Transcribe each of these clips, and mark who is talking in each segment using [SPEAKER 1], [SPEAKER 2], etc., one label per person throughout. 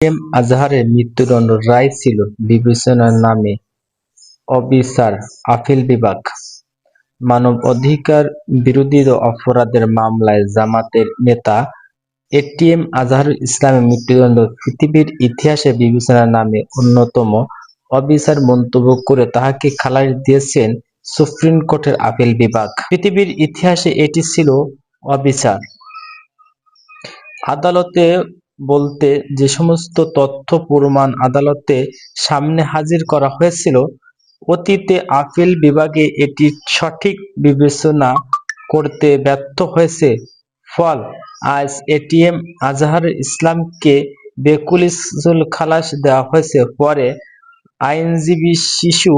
[SPEAKER 1] M আজহারের মৃত্যুদণ্ড রায় ছিল বিবেচনার নামে। অবিচার আপিল বিভাগ। মানবাধিকার বিরোধী অপরাধের মামলায় জামাতের নেতা এটিএম আজহারুল ইসলামের মৃত্যুদণ্ড পৃথিবীর ইতিহাসে বিবেচনার নামে অন্যতম। অবিচার মন্তব্য করে তাহাকে খালাস দিয়েছেন সুপ্রিম কোর্টের আপিল বিভাগ। পৃথিবীর ইতিহাসে এটি ছিল অবিচার। আদালতে বলতে যে সমস্ত তথ্য প্রমাণ আদালতে সামনে হাজির করা হয়েছিল, অতীতে আপিল বিভাগে এটি সঠিক বিবেচনা করতে ব্যর্থ হয়েছে। ফল, আজ এটিএম আজহার ইসলামকে বেকসুল খালাস দেওয়া হয়েছে। পরে আইনজীবী শিশু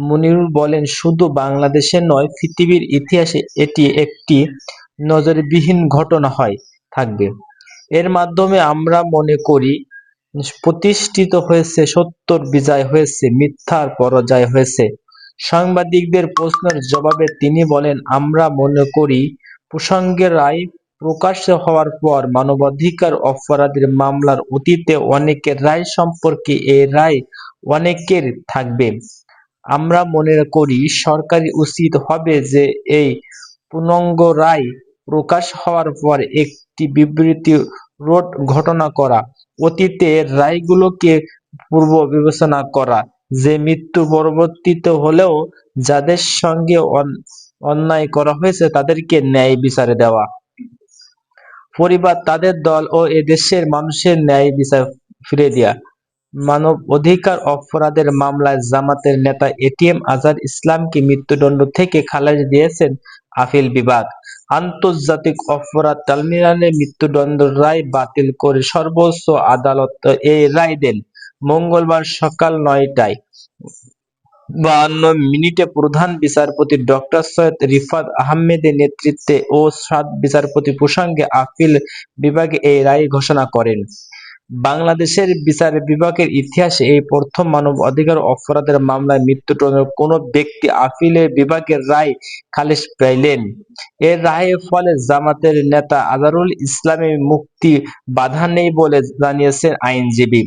[SPEAKER 1] মনিরুল বলেন, শুধু বাংলাদেশে নয়, পৃথিবীর ইতিহাসে এটি একটি নজরবিহীন ঘটনা হয়, থাকবে। এর মাধ্যমে আমরা মনে করি, প্রতিষ্ঠিত হয়েছে সত্যর বিজয় হয়েছে, মিথ্যার পরাজয় হয়েছে। সাংবাদিকদের প্রশ্নের জবাবে তিনি বলেন, আমরা মনে করি প্রসঙ্গের রায় প্রকাশ হওয়ার পর মানবাধিকার অপরাধের মামলার অতীতে অনেকের রায় সম্পর্কে এ রায় অনেকের থাকবে। আমরা মনে করি সরকারি উচিত হবে যে এই পূর্ণাঙ্গ রায় প্রকাশ হওয়ার পর একটি বিবৃতি রোড ঘোষণা করা অতীতের রায়গুলোকে পূর্ব বিবেচনা করা, যে মৃত্যু পরবর্তীতে হলেও যাদের সঙ্গে অন্যায় করা হয়েছে তাদেরকে ন্যায় বিচার দেওয়া। পরিবার তাদের দল ও এদেশের মানুষের ন্যায় বিচার ফিরে দেয়া। মানব অধিকার অপরাধের মামলায় জামাতের নেতা এটিএম আজহার ইসলামকে মৃত্যুদণ্ড থেকে খালাস দিয়েছেন আপিল বিভাগ আন্তর্জাতিক অপরাধ ট্রাইব্যুনালে মৃত্যুদণ্ড রায় বাতিল করে সর্বোচ্চ আদালত এই রায় দেন। মঙ্গলবার সকাল নয়টায়। বাহান্ন মিনিটে প্রধান বিচারপতি ডক্টর সৈয়দ রিফাত আহমেদের নেতৃত্বে ও সাত বিচারপতি প্রসঙ্গে আপিল বিভাগে এই রায় ঘোষণা করেন। বাংলাদেশের বিচার বিভাগের ইতিহাসে এই প্রথম মানব অধিকার অপরাধের মামলায় মৃত্যুদণ্ড কোনো ব্যক্তি আপিল বিভাগের রায় খারিজ পেলেন এর রায়ের ফলে জামাতের নেতা আজারুল ইসলামের মুক্তি বাধা নেই বলে জানিয়েছেন আইনজীবী।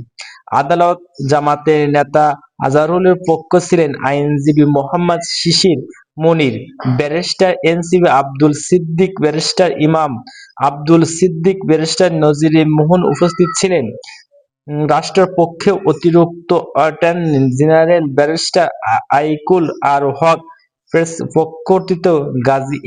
[SPEAKER 1] আদালত জামাতের নেতা আজারুলের পক্ষ ছিলেন আইনজীবী Mohammad Shishir Monir, barrister NCB Abdul Siddique, barrister Imam Abdul Siddique, barrister নজির মোহন উপস্থিত ছিলেন। রাষ্ট্রপক্ষে অতিরিক্ত অ্যাটর্নি জেনারেল ব্যারিস্টার আইকুল আর হক পক্ষটিত গাজী